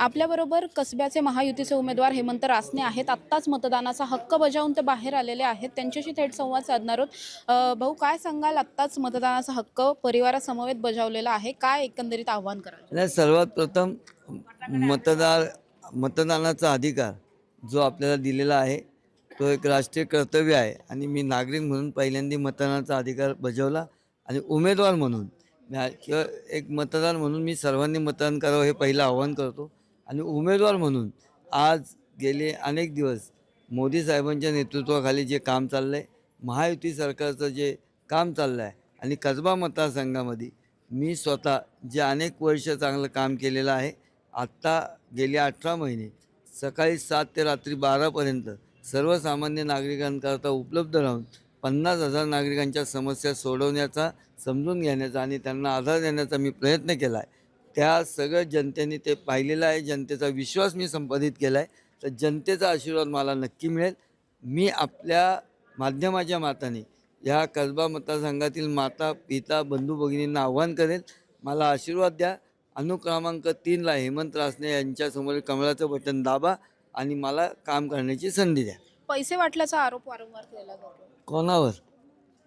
आपल्याबरोबर कसब्याचे महायुतीचे उमेदवार हेमंत रासने आहेत. आत्ताच मतदानाचा हक्क बजावून ते बाहेर आलेले आहेत. त्यांच्याशी थेट संवाद साधणार आहोत. भाऊ काय सांगाल? आत्ताच मतदानाचा हक्क परिवारासमवेत बजावलेला आहे. काय एकंदरीत आव्हान कराल? सर्वात प्रथम मतदार मतदानाचा अधिकार जो आपल्याला दिलेला आहे तो एक राष्ट्रीय कर्तव्य आहे. आणि मी नागरिक म्हणून पहिल्यांदा मतदानाचा अधिकार बजावला. आणि उमेदवार म्हणून किंवा एक मतदार म्हणून मी सर्वांनी मतदान करावं हे पहिलं आव्हान करतो. आणि उमेदवार म्हणून आज गेले अनेक दिवस मोदी साहेबांच्या नेतृत्वाखाली जे काम चाललं आहे महायुती सरकारचं जे काम चाललं आहे आणि कसबा मतदारसंघामध्ये मी स्वतः जे अनेक वर्ष चांगलं काम केलेलं आहे आत्ता गेले अठरा महिने सकाळी सात ते रात्री बारापर्यंत सर्वसामान्य नागरिकांकरता उपलब्ध राहून पन्नास हजार नागरिकांच्या समस्या सोडवण्याचा समजून घेण्याचा आणि त्यांना आधार देण्याचा मी प्रयत्न केला आहे त्या सगळं जनतेने ते पाहिलेलं आहे. जनतेचा विश्वास मी संपादित केला आहे तर जनतेचा आशीर्वाद मला नक्की मिळेल. मी आपल्या माध्यमाच्या माताने या कसबा मतदारसंघातील माता पिता बंधू भगिनींना आव्हान करेल. मला आशीर्वाद द्या. अनुक्रमांक तीनला हेमंत रासने यांच्यासमोर कमळाचं बटन दाबा आणि मला काम करण्याची संधी द्या. पैसे वाटल्याचा आरोप वारंवार केला जातो. कोणावर?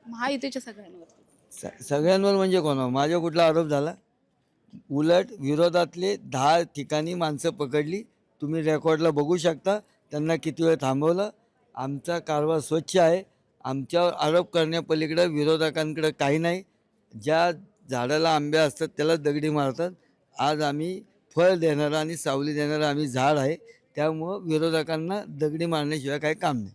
महायुतीच्या सगळ्यांवर. स सगळ्यांवर म्हणजे कोणावर? माझ्या कुठला आरोप झाला? उलट विरोधातले दहा ठिकाणी माणसं पकडली. तुम्ही रेकॉर्डला बघू शकता. त्यांना किती वेळ थांबवलं? आमचा कारभार स्वच्छ आहे. आमच्यावर आरोप करण्यापलीकडं विरोधकांकडं काही नाही. ज्या झाडाला आंबे असतात त्याला दगडी मारतात. आज आम्ही फळ देणारं आणि सावली देणारं आम्ही झाड आहे. त्यामुळं विरोधकांना दगडी मारण्याशिवाय काही काम नाही.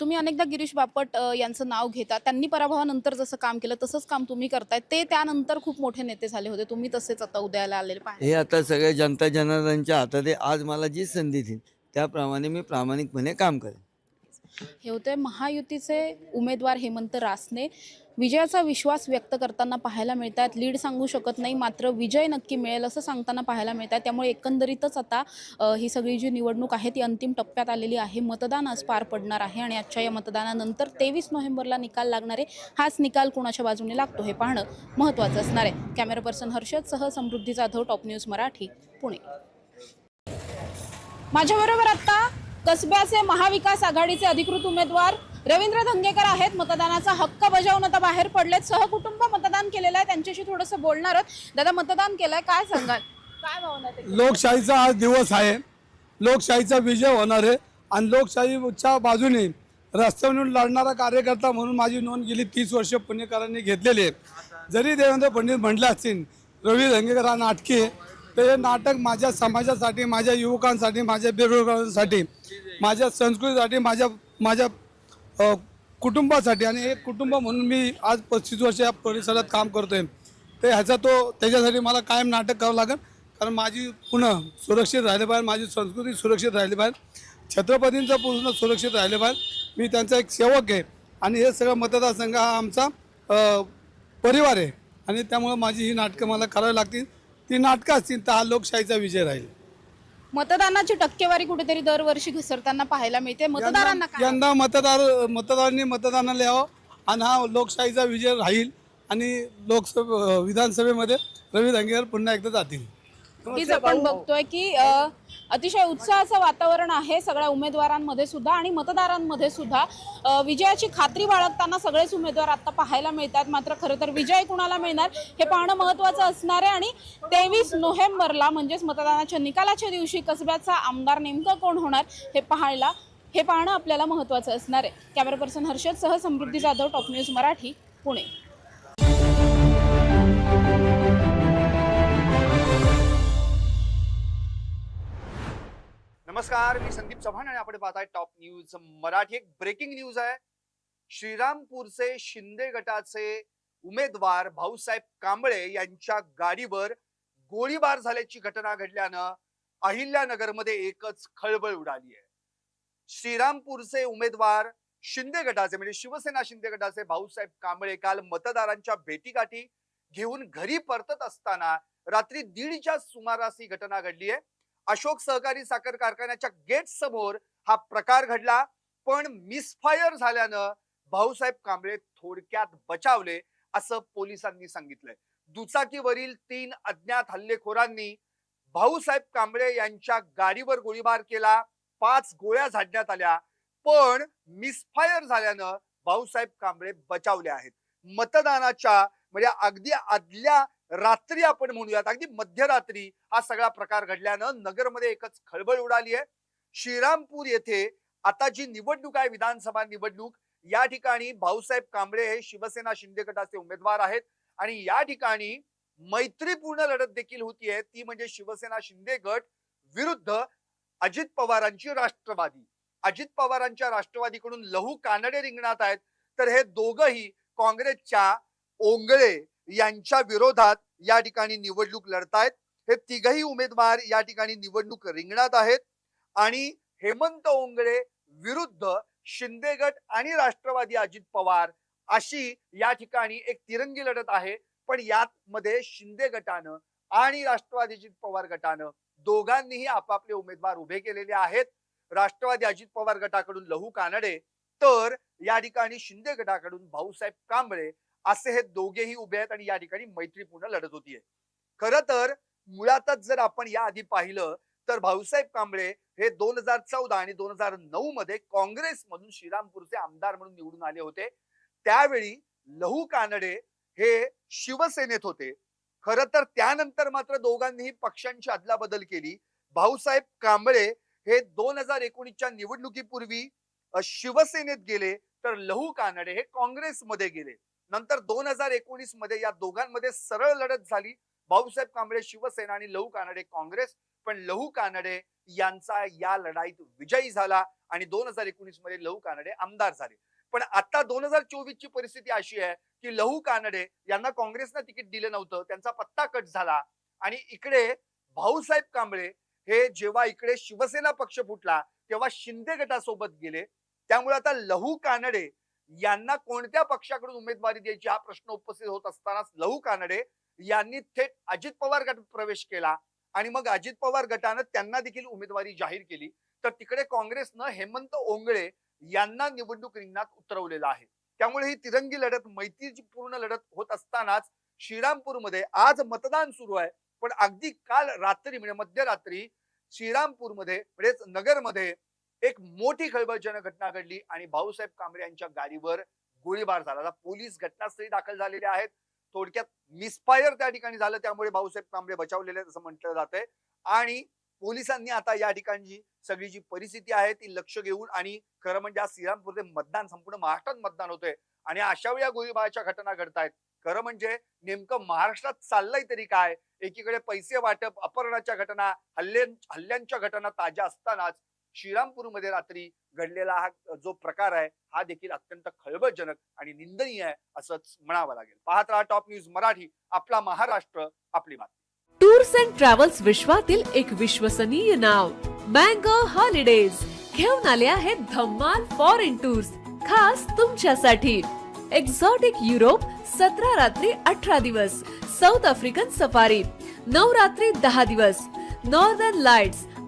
तुम्ही अनेकदा गिरीश बापट यांचं नाव घेता. त्यांनी पराभवानंतर जसं काम केलं तसंच काम तुम्ही करताय. ते त्यानंतर खूप मोठे नेते झाले होते. तुम्ही तसेच आता उदयाला आलेले पाहिजे हे आता सगळ्या जनता जनार्दनच्या हातात आहे आज मला जी संधी देईल त्याप्रमाणे मी प्रामाणिकपणे काम करेन. हे होते महायुतीचे उमेदवार हेमंत रासने. विजयाचा विश्वास व्यक्त करताना पाहायला मिळत आहेत लीड सांगू शकत नाही मात्र विजय नक्की मिळेल असं सांगताना पाहायला मिळत आहे त्यामुळे एकंदरीतच आता ही सगळी जी निवडणूक आहे ती अंतिम टप्प्यात आलेली आहे. मतदान आज पार पडणार आहे आणि आजच्या या मतदानानंतर तेवीस नोव्हेंबरला निकाल लागणार आहे. हाच निकाल कुणाच्या बाजूने लागतो हे पाहणं महत्त्वाचं असणार आहे. कॅमेरा पर्सन हर्षद सह समृद्धी जाधव टॉप न्यूज मराठी पुणे. माझ्याबरोबर आता कसब्याचे महाविकास आघाडीचे अधिकृत उमेदवार रवींद्र धंगेकर आहेत. मतदानाचा हक्क बजावून आता बाहेर पडलेत. सहकुटुंब मतदान केलेलं आहे. त्यांच्याशी थोडंसं बोलणार आहोत. दादा मतदान केलंय. काय सांगाल? काय भावना लोकशाहीचा आज दिवस आहे. लोकशाहीचा विजय होणार आहे. आणि लोकशाहीच्या बाजूने रस्त्यावरून लढणारा कार्यकर्ता म्हणून माझी नोंद गेली तीस वर्ष पुणेकरांनी घेतलेली आहे. जरी देवेंद्र फडणवीस म्हटले असतील रवी धंगेकर हा नाटकी आहे. तर हे नाटक माझ्या समाजासाठी माझ्या युवकांसाठी माझ्या बेरोजगारांसाठी माझ्या संस्कृतीसाठी माझ्या माझ्या कुटुंबासाठी आणि हे कुटुंब म्हणून मी आज पस्तीस वर्ष या परिसरात काम करतोय. तर ह्याचा तो त्याच्यासाठी मला कायम नाटक करावं लागेल. कारण माझी पुन्हा सुरक्षित राहिले पाहिजे माझी संस्कृती सुरक्षित राहिली पाहिजे. छत्रपतींचं पूर्ण सुरक्षित राहिले पाहिजे. मी त्यांचा एक सेवक आहे. आणि हे सगळं मतदारसंघ हा आमचा परिवार आहे. आणि त्यामुळं माझी ही नाटकं मला करावी लागतील. ती नाटकं असतील तर हा लोकशाहीचा विजय राहील. मतदानाची टक्केवारी कुठेतरी दरवर्षी घसरताना पाहायला मिळते. मतदारांना काय यंदा मतदार मतदारांनी मतदानाला यावं आणि हा लोकशाहीचा विजय राहील आणि लोकसभे विधानसभेमध्ये रवी धंगेकर पुन्हा एकदा जातील. आपण बघतोय की अ, अतिशय उत्साहाचं वातावरण आहे सगळ्या उमेदवारांमध्ये सुद्धा आणि मतदारांमध्ये सुद्धा. विजयाची खात्री बाळगताना सगळेच उमेदवार आता पाहायला मिळतात. मात्र खरं तर विजय कुणाला मिळणार हे पाहणं महत्वाचं असणार आहे आणि तेवीस नोव्हेंबरला म्हणजेच मतदानाच्या निकालाच्या दिवशी कसब्याचा आमदार नेमकं कोण होणार हे पाहायला हे पाहणं आपल्याला महत्वाचं असणार आहे. कॅमेरा पर्सन हर्षद सह समृद्धी जाधव टॉप न्यूज मराठी पुणे. नमस्कार मी संदीप चव्हाण आणि आपण पाहताय टॉप न्यूज मराठी. एक ब्रेकिंग न्यूज आहे. श्रीरामपूरचे शिंदे गटाचे उमेदवार भाऊसाहेब कांबळे यांच्या गाडीवर गोळीबार झाल्याची घटना घडल्यानं अहिल्यानगरमध्ये एकच खळबळ उडाली आहे. श्रीरामपूरचे उमेदवार शिंदे गटाचे म्हणजे शिवसेना शिंदे गटाचे भाऊसाहेब कांबळे काल मतदारांच्या भेटीगाठी घेऊन घरी परतत असताना रात्री दीडच्या सुमारास ही घटना घडली आहे. अशोक सहकारी साखर कारखान्याच्या गेट समोर हा प्रकार घडला पण मिसफायर झाल्यानं भाऊसाहेब कांबळे थोडक्यात बचावले असं पोलिसांनी सांगितलंय. दुचाकीवरील तीन अज्ञात हल्लेखोरांनी भाऊसाहेब कांबळे यांच्या गाडीवर गोळीबार केला पाच गोळ्या झाडण्यात आल्या पण मिसफायर झाल्यानं भाऊसाहेब कांबळे बचावले आहेत. मतदानाच्या म्हणजे अगदी आदल्या रात्री आपण म्हणूयात. अगदी मध्यरात्री हा सगळा प्रकार घडल्यानं नगरमध्ये एकच खळबळ उडाली आहे. श्रीरामपूर येथे आता जी निवडणूक आहे विधानसभा निवडणूक या ठिकाणी भाऊसाहेब कांबळे हे शिवसेना शिंदे गटाचे उमेदवार आहेत. आणि या ठिकाणी मैत्रीपूर्ण लढत देखील होतीये ती म्हणजे शिवसेना शिंदे गट विरुद्ध अजित पवारांची राष्ट्रवादी. अजित पवारांच्या राष्ट्रवादीकडून लहू कानडे रिंगणात आहेत. तर हे दोघही काँग्रेसच्या ओंगळे यांच्या विरोधात या ठिकाणी निवडणूक लढतायत. हे तिघही उमेदवार या ठिकाणी निवडणूक रिंगणात आहेत. आणि हेमंत ओंगळे विरुद्ध शिंदे गट आणि राष्ट्रवादी अजित पवार अशी या ठिकाणी एक तिरंगी लढत आहे. पण यात मध्ये शिंदे गटानं आणि राष्ट्रवादी अजित पवार गटानं दोघांनीही आपापले उमेदवार उभे केलेले आहेत. राष्ट्रवादी अजित पवार गटाकडून लहू कानडे तर या ठिकाणी शिंदे गटाकडून भाऊसाहेब कांबळे असे हे दोघेही उभे आहेत आणि या ठिकाणी मैत्रीपूर्ण लढत होतीये. खर तर मुळातच जर आपण या आधी पाहिलं तर भाऊसाहेब कांबळे हे दोन हजार चौदा आणि दोन हजार नऊ मध्ये काँग्रेसमधून श्रीरामपूरचे आमदार म्हणून निवडून आले होते. त्यावेळी लहू कानडे हे शिवसेनेत होते. खर तर त्यानंतर मात्र दोघांनीही पक्षांची अदलाबदल केली. भाऊसाहेब कांबळे हे दोन हजार एकोणीसच्या निवडणुकीपूर्वी शिवसेनेत गेले तर लहू कानडे हे काँग्रेसमध्ये गेले. नंतर दोन हजार एकोणीसमध्ये या दोघांमध्ये सरळ लढत झाली. भाऊसाहेब कांबळे शिवसेना आणि लहू कानडे काँग्रेस. पण लहू कानडे यांचा या लढाईत विजयी झाला आणि दोन हजार एकोणीसमध्ये लहू कानडे आमदार झाले. पण आता दोन हजार चोवीस ची परिस्थिती अशी आहे की लहू कानडे यांना काँग्रेसनं तिकीट दिलं नव्हतं त्यांचा पत्ता कट झाला. आणि इकडे भाऊसाहेब कांबळे हे जेव्हा इकडे शिवसेना पक्ष फुटला तेव्हा शिंदे गटासोबत गेले. त्यामुळे आता लहू कानडे यांना कोणत्या पक्षाकडून उमेदवारी द्यायची हा प्रश्न उपस्थित होत असतानाच लहू कानडे यांनी थेट अजित पवार गट प्रवेश केला आणि मग अजित पवार गटानं त्यांना देखील उमेदवारी जाहीर केली. तर तिकडे काँग्रेसनं हेमंत ओंगळे यांना निवडणूक रिंगणात उतरवलेलं आहे. त्यामुळे ही तिरंगी लढत मैत्रीची पूर्ण लढत होत असतानाच श्रीरामपूरमध्ये आज मतदान सुरू आहे. पण अगदी काल रात्री म्हणजे मध्यरात्री श्रीरामपूरमध्ये म्हणजेच नगरमध्ये एक मोठी खळबळजनक घटना घडली आणि भाऊसाहेब कांबळे यांच्या गाडीवर गोळीबार झाला. पोलीस घटनास्थळी दाखल झालेले आहेत. थोडक्यात मिसफायर त्या ठिकाणी झालं. त्यामुळे भाऊसाहेब कांबळे बचावलेले असं म्हटलं जात आहे आणि पोलिसांनी आता या ठिकाणची सगळी जी परिस्थिती आहे ती लक्ष घेऊन आणि खरं म्हणजे आज श्रीरामपूरचे मतदान संपूर्ण महाराष्ट्रात मतदान होतंय. आणि अशा वेळी या गोळीबाराच्या घटना घडतायत. खरं म्हणजे नेमकं महाराष्ट्रात चाललंय तरी काय? एकीकडे पैसे वाटप अपहरणाच्या घटना हल्ले हल्ल्यांच्या घटना ताज्या असतानाच श्रीरामपूरमध्ये रात्री घडलेला हा जो प्रकार आहे हा देखील अत्यंत खळबळजनक आणि निंदनीय आहे असंच म्हणावं लागेल. पाहत राहा टॉप न्यूज मराठी आपला महाराष्ट्र आपली बातमी. टूर्स अँड ट्रॅव्हल्स विश्वातील एक विश्वसनीय नाव मँगो हॉलिडेज. घेऊन आले आहेत धम्माल फॉरेन टूर्स खास तुमच्यासाठी. एक्झॉटिक युरोप सतरा रात्री अठरा दिवस. साऊथ आफ्रिकन सफारी नऊ रात्री दहा दिवस. नॉर्दर्न लाइट्स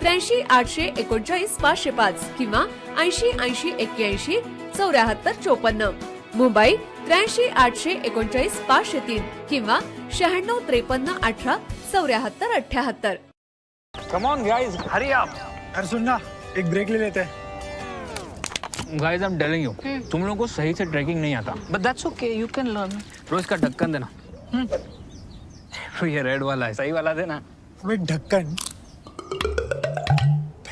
त्र्याऐंशी आठशे एकोणचाळीस पाचशे पाच किंवा ऐंशी ऐंशी एक्क्याऐंशी चौऱ्याहत्तर चोपन्न. मुंबई त्र्याऐंशी आठशे एकोणचाळीस पाचशे तीन किंवा शहाण्णव त्रेपन्न अठरा चौऱ्याहत्तर अठ्याहत्तर. Come on guys hurry up अरे सुन ना एक ब्रेक ले लेते हैं. Guys I am telling you तुम लोगों को सही से ट्रैकिंग नहीं आता. But that's okay you can learn रोज का ढक्कन देना. हम्म। तो ये रेड वाला है. सही वाला देना. अब ढक्कन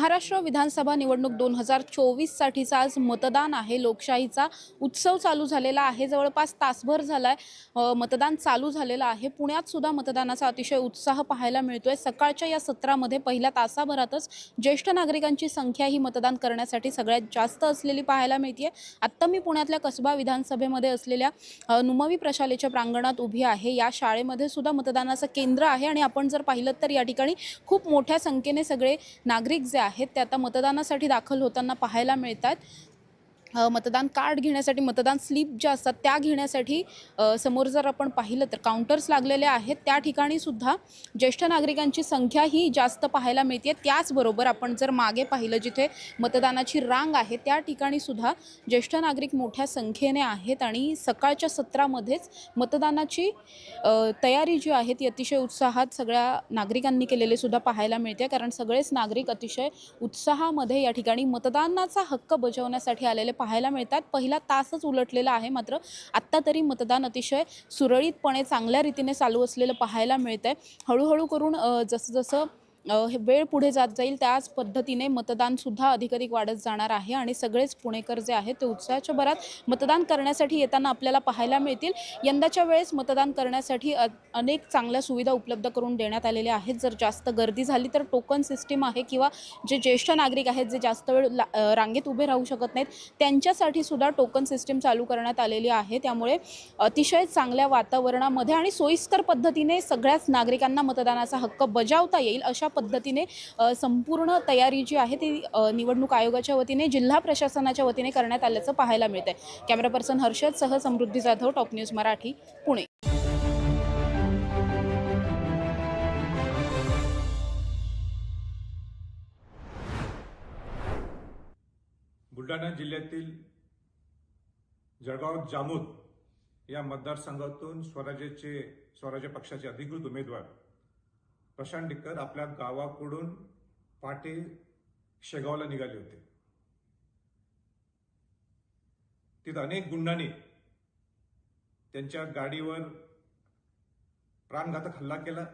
महाराष्ट्र विधानसभा निवडणूक दोन हजार चोवीस साठीचा आज मतदान आहे. लोकशाहीचा उत्सव चालू झालेला आहे. जवळपास तासभर झाला आहे मतदान चालू झालेलं आहे. पुण्यात सुद्धा मतदानाचा अतिशय उत्साह पाहायला मिळतोय. सकाळच्या या सत्रामध्ये पहिल्या तासाभरातच ज्येष्ठ नागरिकांची संख्या ही मतदान करण्यासाठी सगळ्यात जास्त असलेली पाहायला मिळते आत्ता मी पुण्यातल्या कसबा विधानसभेमध्ये असलेल्या नुमवी प्रशालेच्या प्रांगणात उभी आहे. या शाळेमध्ये सुद्धा मतदानाचं केंद्र आहे आणि आपण जर पाहिलं तर या ठिकाणी खूप मोठ्या संख्येने सगळे नागरिक जे आहेत आहेत ते आता मतदानासाठी दाखल होताना पाहायला मिळतात. मतदान कार्ड घेण्यासाठी मतदान स्लिप ज्या असतात त्या घेण्यासाठी समोर जर आपण पाहिलं तर काउंटर्स लागलेले आहेत. त्या ठिकाणी सुद्धा ज्येष्ठ नागरिकांची संख्या ही जास्त पाहायला मिळते. त्याचबरोबर आपण जर मागे पाहिलं जिथे मतदानाची रांग आहे त्या ठिकाणी सुद्धा ज्येष्ठ नागरिक मोठ्या संख्येने आहेत आणि सकाळच्या सत्रामध्येच मतदानाची तयारी जी आहे ती अतिशय उत्साहात सगळ्या नागरिकांनी केलेली सुद्धा पाहायला मिळते. कारण सगळेच नागरिक अतिशय उत्साहामध्ये या ठिकाणी मतदानाचा हक्क बजावण्यासाठी आलेले पाहायला मिळतात. पहिला तासच उलटलेला आहे मात्र आत्ता तरी मतदान अतिशय सुरळीतपणे चांगल्या रीतीने चालू असलेलं पाहायला मिळतं आहे हळूहळू करून जसं जसं वेळ पुढे जात जाईल त्याच पद्धतीने मतदानसुद्धा अधिकाधिक वाढत जाणार आहे आणि सगळेच पुणेकर जे आहेत ते उत्साहाच्या भरात मतदान करण्यासाठी येताना आपल्याला पाहायला मिळतील. यंदाच्या वेळेस मतदान करण्यासाठी अ- अनेक चांगल्या सुविधा उपलब्ध करून देण्यात आलेल्या आहेत. जर जास्त गर्दी झाली तर टोकन सिस्टीम आहे किंवा जे ज्येष्ठ नागरिक आहेत जे जास्त वेळ ला- रांगेत उभे राहू शकत नाहीत त्यांच्यासाठी सुद्धा टोकन सिस्टीम चालू करण्यात आलेली आहे. त्यामुळे अतिशय चांगल्या वातावरणामध्ये आणि सोयीस्कर पद्धतीने सगळ्याच नागरिकांना मतदानाचा हक्क बजावता येईल अशा पद्धतीने संपूर्ण तयारी जी आहे ती निवडणूक आयोगाच्या वतीने जिल्हा प्रशासनाच्या वतीने करण्यात आल्याचं पाहायला मिळतंय. कॅमेरा पर्सन हर्षद सह समृद्धी जाधव टॉप न्यूज मराठी पुणे. बुलढाणा जिल्ह्यातील जळगाव जामोद या मतदारसंघातून स्वराज्याचे स्वराज्य पक्षाचे अधिकृत उमेदवार प्रशांत डिक्कर आपल्या गावाकडून पाटे शेगावला निघाले होते. तिथं अनेक गुंडांनी त्यांच्या गाडीवर प्राणघातक हल्ला केला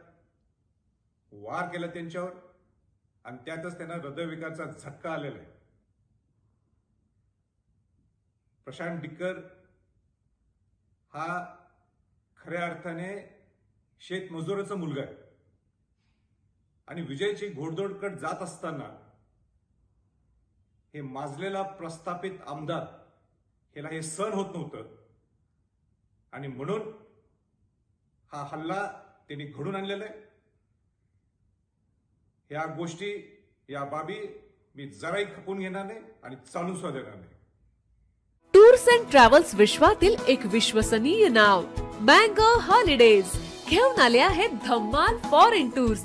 वार केला त्यांच्यावर आणि त्यातच त्यांना हृदयविकारचा झटका आलेला आहे. प्रशांत डिक्कर हा खऱ्या अर्थाने शेतमजुराचा मुलगा आहे. आणि विजयची घोडदोडकट जात असताना हे माजलेला प्रस्थापित आमदार ह्याला हे सहन होत नव्हतं. आणि म्हणून हा हल्ला त्यांनी घडून आणलेला आहे. या गोष्टी या बाबी मी जराही खपून घेणार नाही आणि चालू सुद्धा देणार नाही. टूर्स अँड ट्रॅव्हल्स विश्वातील एक विश्वसनीय नाव मँगो हॉलिडेज. घेऊन आले आहेत धम्माल फॉरेन टूर्स.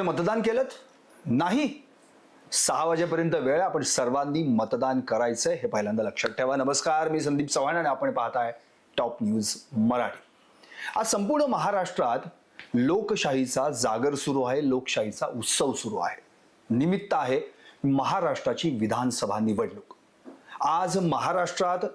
आपण मतदान केलं नाही. सहा वाजेपर्यंत वेळ आपण सर्वांनी मतदान करायचंय. हे पहिल्यांदा लक्षात ठेवा. नमस्कार मी संदीप चव्हाण आणि आपण पाहताय टॉप न्यूज मराठी. आज संपूर्ण महाराष्ट्रात लोकशाहीचा जागर सुरू आहे. लोकशाहीचा उत्सव सुरू आहे. निमित्त आहे महाराष्ट्राची विधानसभा निवडणूक. आज महाराष्ट्रात